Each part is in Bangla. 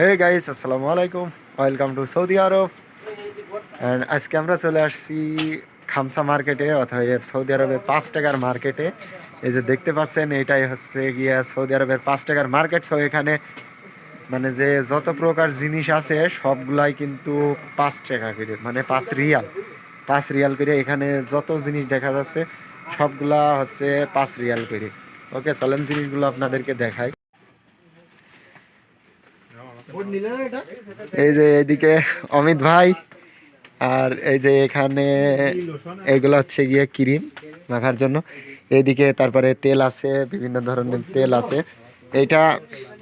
হে গাইস আসসালামু আলাইকুম welcome to Saudi Arab and আজকে আমরা চলে আসছি খামসা মার্কেটে অথবা সৌদি আরবের পাঁচ টাকার মার্কেটে এই যে দেখতে পাচ্ছেন, এটাই হচ্ছে গিয়া সৌদি আরবের পাঁচ টাকার মার্কেট সো এখানে মানে যে যত প্রকার জিনিস আছে, সবগুলাই কিন্তু পাঁচ টাকা করে মানে পাঁচ রিয়াল। পাঁচ রিয়াল করে এখানে যত জিনিস দেখা যাচ্ছে, সবগুলা হচ্ছে পাঁচ রিয়াল করে। ওকে চলেন জিনিসগুলো আপনাদেরকে দেখাই। এই যে এদিকে অমিত ভাই, আর এই যে এখানে এইগুলো হচ্ছে গিয়ে ক্রিম মাখার জন্য। এদিকে তারপরে তেল আছে, বিভিন্ন ধরনের তেল আছে। এটা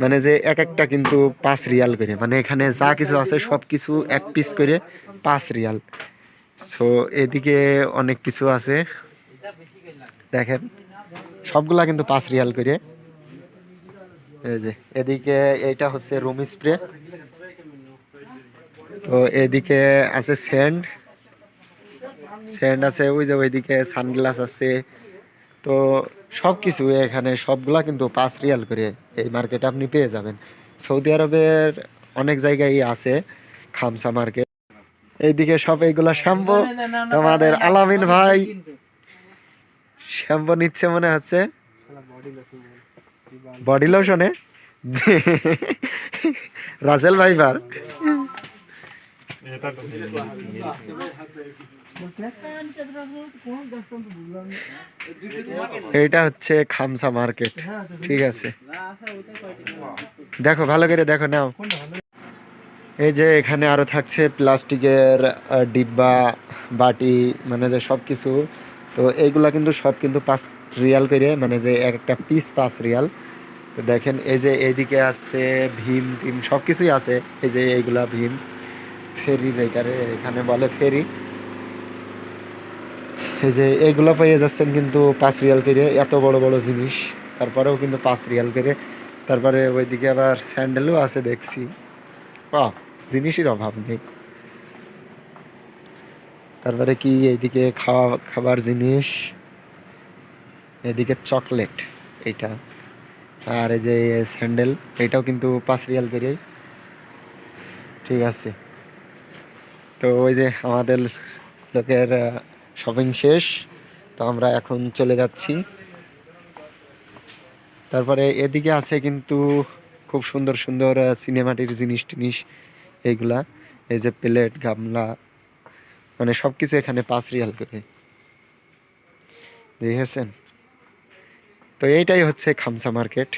মানে যে এক একটা কিন্তু পাঁচ রিয়াল করে। মানে এখানে যা কিছু আছে সব কিছু এক পিস করে পাঁচ রিয়াল। সো এদিকে অনেক কিছু আছে। দেখেন, সবগুলা কিন্তু পাঁচ রিয়াল করে। এই যে এদিকে এইটা হচ্ছে রুম স্প্রে। তো এদিকে আছে স্যান্ড স্যান্ড আছে ওই যে ওইদিকে সানগ্লাস আছে। তো সব কিছু এখানে সবগুলা কিন্তু পাঁচ রিয়াল করে এই মার্কেটে আপনি পেয়ে যাবেন। সৌদি আরবের অনেক জায়গায় আছে খামসা মার্কেট। এইদিকে সব এইগুলা শ্যাম্পু। তোমাদের আলামিন ভাই শ্যাম্পু নিচ্ছে মনে হচ্ছে। বডি লোশনে রাসেল ভাইবার এইটা হচ্ছে খামসা মার্কেট। ঠিক আছে। দেখো, ভালো করে দেখো, নাও। এই যে এখানে আরও থাকছে প্লাস্টিকের ডিব্বা, বাটি মানে যে সব কিছু তো এইগুলা কিন্তু সব কিন্তু পাঁচ রিয়াল করে মানে যে এক একটা পিস পাঁচ রিয়াল। তো দেখেন, এই যে এইদিকে আছে ভীম, টিম সব কিছুই আছে। এই যে এইগুলা ভীম, ফেরি যেটারে এখানে বলে ফেরি। এই যে এইগুলো পেয়ে যাচ্ছেন কিন্তু পাঁচ রিয়াল করে, এত বড় বড় জিনিস। তারপরেও কিন্তু পাঁচ রিয়াল করে। তারপরে ওইদিকে আবার স্যান্ডেলও আছে দেখছি। বাহ, জিনিসের অভাব নেই। তারপরে কি এইদিকে খাওয়া, খাবার জিনিস এদিকে চকলেট, এইটা। আর এই যে স্যান্ডেল এটাও কিন্তু পাঁচ রিয়াল করে ঠিক আছে। তো ওই যে আমাদের লোকের শপিং শেষ। তো আমরা এখন চলে যাচ্ছি। তারপরে এদিকে আছে কিন্তু খুব সুন্দর সুন্দর সিনেমাটির জিনিস টিনিস এইগুলা। এই যে প্লেট, গামলা মানে সব কিছু এখানে পাঁচ রিয়াল করে। দেখেছেন? তো এইটাই হচ্ছে খামসা মার্কেট।